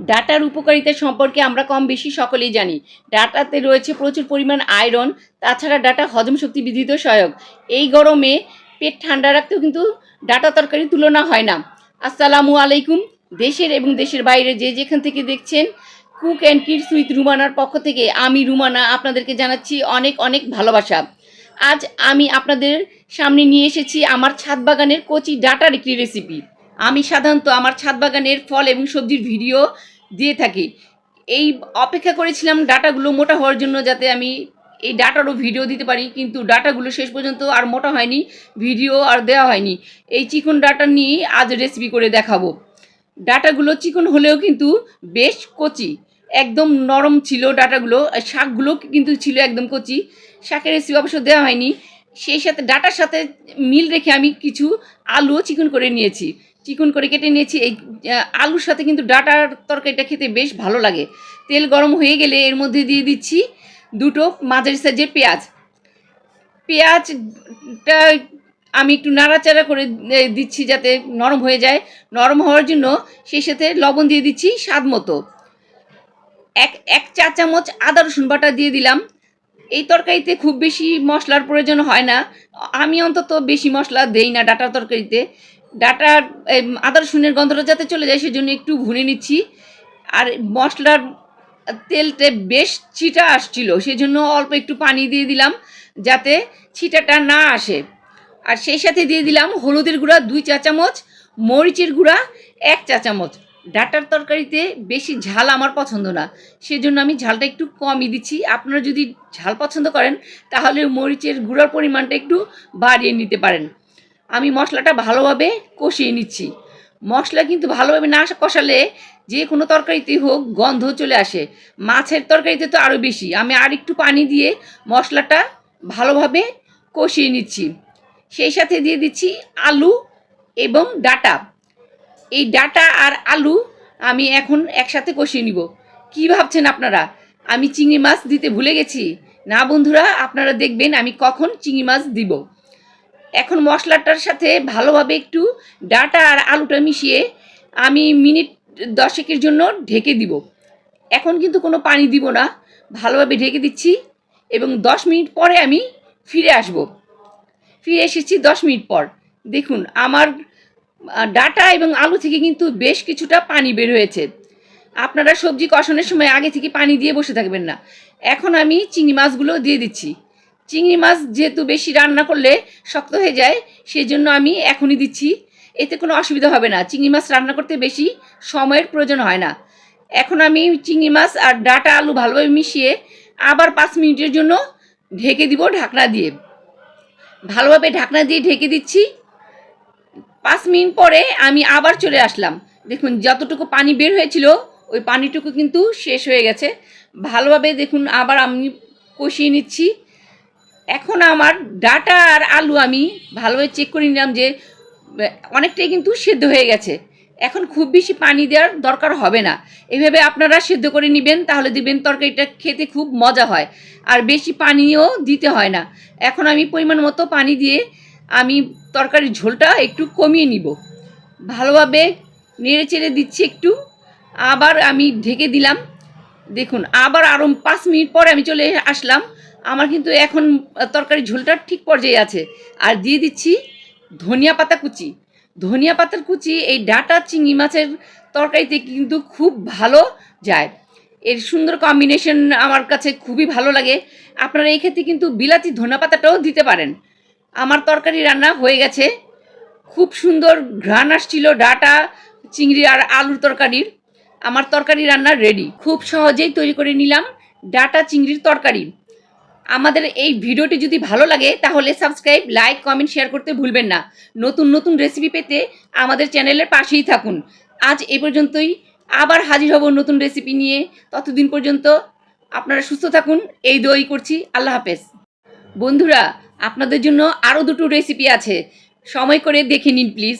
ডাটার উপকারিতা সম্পর্কে আমরা কম বেশি সকলেই জানি। ডাটাতে রয়েছে প্রচুর পরিমাণ আয়রন, তাছাড়া ডাটা হজম শক্তি বৃদ্ধিতে সহায়ক। এই গরমে পেট ঠান্ডা রাখতেও কিন্তু ডাটা তরকারি তুলনা হয় না। আসসালামু আলাইকুম। দেশের এবং দেশের বাইরে যে যেখান থেকে দেখছেন, কুক অ্যান্ড কিডস উইথ রুমানার পক্ষ থেকে আমি রুমানা আপনাদেরকে জানাচ্ছি অনেক অনেক ভালোবাসা। আজ আমি আপনাদের সামনে নিয়ে এসেছি আমার ছাদ বাগানের কচি ডাটার একটি রেসিপি আমি সাধারণত আমার ছাদ বাগানের ফল এবং সবজির ভিডিও দিয়ে থাকি। এই অপেক্ষা করেছিলাম ডাটাগুলো মোটা হওয়ার জন্য যাতে আমি এই ডাটারও ভিডিও দিতে পারি, কিন্তু ডাটাগুলো শেষ পর্যন্ত আর মোটা হয়নি, ভিডিও আর দেওয়া হয়নি। এই চিকন ডাটা নিয়ে আজ রেসিপি করে দেখাবো। ডাটাগুলো চিকন হলেও কিন্তু বেশ কচি। একদম নরম ছিল ডাটাগুলো শাকগুলো কিন্তু ছিল একদম কচি। শাকের রেসিপি অবশ্য দেওয়া হয়নি। সেই সাথে, ডাটার সাথে মিল রেখে আমি কিছু আলুও চিকন করে নিয়েছি। চিকন করে কেটে নিয়েছি। এই আলুর সাথে কিন্তু ডাটার তরকারিটা খেতে বেশ ভালো লাগে। তেল গরম হয়ে গেলে এর মধ্যে দিয়ে দিচ্ছি দুটো মাঝারি সাইজের পেঁয়াজ। পেঁয়াজটা আমি একটু নাড়াচাড়া করে দিচ্ছি যাতে নরম হয়ে যায়। নরম হওয়ার জন্য সেই সাথে লবণ দিয়ে দিচ্ছি স্বাদ মতো। এক এক চা চামচ আদা রসুন বাটা দিয়ে দিলাম। এই তরকারিতে খুব বেশি মশলার প্রয়োজন হয় না। আমি অন্তত বেশি মশলা দেই না ডাটার তরকারিতে। ডাটার এম, আদা রসুনের গন্ধটা যাতে চলে যায় সেজন্য একটু ভুনে নিচ্ছি। আর মশলার তেলতে বেশ ছিটা আসছিল সেজন্য অল্প একটু পানি দিয়ে দিলাম যাতে ছিটাটা না আসে। আর সেই সাথে দিয়ে দিলাম হলুদের গুঁড়া দুই চা চামচ মরিচের গুঁড়া এক চা চামচ। ডাটার তরকারিতে বেশি ঝাল আমার পছন্দ না সেজন্য আমি ঝালটা একটু কমই দিচ্ছি। আপনারা যদি ঝাল পছন্দ করেন তাহলে মরিচের গুঁড়ার পরিমাণটা একটু বাড়িয়ে নিতে পারেন। আমি মশলাটা ভালোভাবে কষিয়ে নিচ্ছি। মশলা কিন্তু ভালোভাবে না কষালে যে কোনো তরকারিতেই হোক গন্ধ চলে আসে। মাছের তরকারিতে তো আরও বেশি। আমি আর একটু পানি দিয়ে মশলাটা ভালোভাবে কষিয়ে নিচ্ছি। সেই সাথে দিয়ে দিচ্ছি আলু এবং ডাটা। এই ডাটা আর আলু আমি এখন একসাথে কষিয়ে নিব। কি ভাবছেন আপনারা? আমি চিংড়ি মাছ দিতে ভুলে গেছি। না বন্ধুরা, আপনারা দেখবেন আমি কখন চিংড়ি মাছ দিব। এখন মশলাটার সাথে ভালোভাবে একটু ডাটা আর আলুটা মিশিয়ে আমি মিনিট দশেকের জন্য ঢেকে দিব। এখন কিন্তু কোনো পানি দিব না। ভালোভাবে ঢেকে দিচ্ছি এবং দশ মিনিট পরে আমি ফিরে আসব। ফিরে এসেছি দশ মিনিট পর। দেখুন, আমার ডাটা এবং আলু থেকে কিন্তু বেশ কিছুটা পানি বের হয়েছে। আপনারা সবজি কষানোর সময় আগে থেকে পানি দিয়ে বসে থাকবেন না। এখন আমি চিংড়ি মাছগুলো দিয়ে দিচ্ছি। চিংড়ি মাছ যেহেতু বেশি রান্না করলে শক্ত হয়ে যায় সেই জন্য আমি এখনই দিচ্ছি। এতে কোনো অসুবিধা হবে না। চিংড়ি মাছ রান্না করতে বেশি সময়ের প্রয়োজন হয় না। এখন আমি চিংড়ি মাছ আর ডাটা আলু ভালোভাবে মিশিয়ে আবার পাঁচ মিনিটের জন্য ঢেকে দিব ঢাকনা দিয়ে। ভালোভাবে ঢাকনা দিয়ে ঢেকে দিচ্ছি। পাঁচ মিনিট পরে আমি আবার চলে আসলাম। দেখুন, যতটুকু পানি বের হয়েছিল, ওই পানিটুকু কিন্তু শেষ হয়ে গেছে। ভালোভাবে দেখুন, আবার আমি কষিয়ে নিচ্ছি। এখন আমার ডাটা আর আলু আমি ভালোভাবে চেক করে নিলাম যে অনেকটাই কিন্তু সেদ্ধ হয়ে গেছে। এখন খুব বেশি পানি দেওয়ার দরকার হবে না। এভাবে আপনারা সেদ্ধ করে নেবেন, তাহলে দিবেন তরকারিটা খেতে খুব মজা হয়। আর বেশি পানিও দিতে হয় না। এখন আমি পরিমাণ মতো পানি দিয়ে আমি তরকারির ঝোলটা একটু কমিয়ে নিব। ভালোভাবে নেড়ে চেড়ে দিচ্ছি একটু। আবার আমি ঢেকে দিলাম। দেখুন, আবার আরও পাঁচ মিনিট পরে আমি চলে আসলাম। আমার কিন্তু এখন তরকারি ঝোলটা ঠিক পর্যায়ে আছে। আর দিয়ে দিচ্ছি ধনিয়া পাতা কুচি। ধনিয়া পাতার কুচি, এই ডাটা চিংড়ি মাছের তরকারিতে কিন্তু খুব ভালো যায়। এর সুন্দর কম্বিনেশন আমার কাছে খুবই ভালো লাগে। আপনারা এই ক্ষেত্রে কিন্তু বিলাতি ধনিয়া পাতাটাও দিতে পারেন। আমার তরকারি রান্না হয়ে গেছে। খুব সুন্দর ঘ্রাণ আসছিল ডাটা, চিংড়ি আর আলুর তরকারির। আমার তরকারি রান্না রেডি খুব সহজেই তৈরি করে নিলাম ডাটা, চিংড়ির তরকারি। আমাদের এই ভিডিওটি যদি ভালো লাগে, তাহলে সাবস্ক্রাইব লাইক কমেন্ট শেয়ার করতে ভুলবেন না। নতুন নতুন রেসিপি পেতে আমাদের চ্যানেলের পাশেই থাকুন। আজ এ পর্যন্তই। আবার হাজির হব নতুন রেসিপি নিয়ে। ততদিন পর্যন্ত আপনারা সুস্থ থাকুন। এই দই করছি। আল্লাহ হাফেজ। বন্ধুরা, আপনাদের জন্য আরও দুটো রেসিপি আছে। সময় করে দেখে নিন প্লিজ